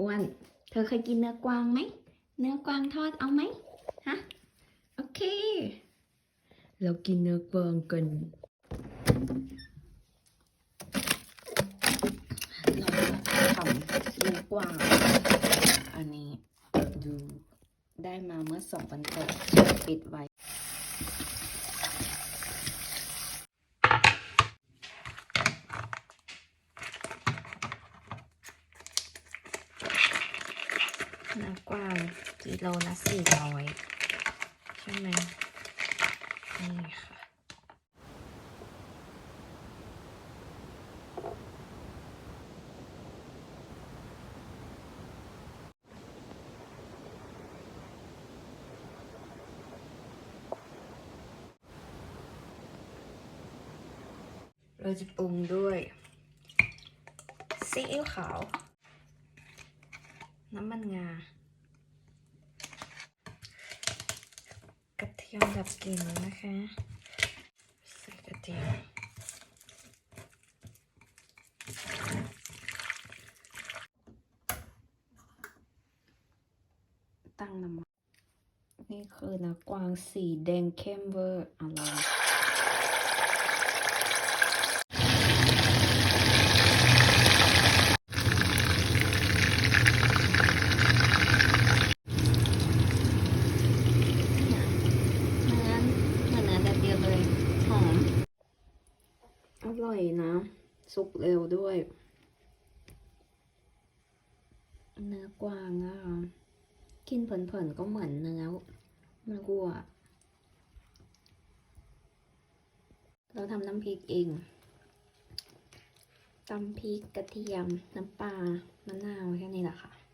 อ้วน เธอเคยกินเนื้อกวางไหม เนื้อกวางทอดเอาไหมฮะ โอเค เรากินเนื้อกวางกันเราทำเนื้อกวาง อันนี้ดูได้มาเมื่อสองวันก่อนปิดไว้ เนื้อกว้างกิโลละสี่ร้อยใช่ไหมนี่ค่ะ เราจะปรุงด้วยซีอิ๊วขาว น้ำมันงา กระเทียมดับกลิ่นนะคะใส่กระเทียมตั้งน้ำมันนี่คือนะกวางสีแดงเข้มเวอร์อร่อยเนื้อเหมือนเนื้อแดดเดียวเลย หอม อร่อยนะ สุกเร็วด้วย เนื้อกวางอะกินเผินๆก็เหมือนเนื้อมันกัวเราทำน้ำพริกเองตำพริกกระเทียม น้ำปลามะนาวแค่นี้แหละค่ะ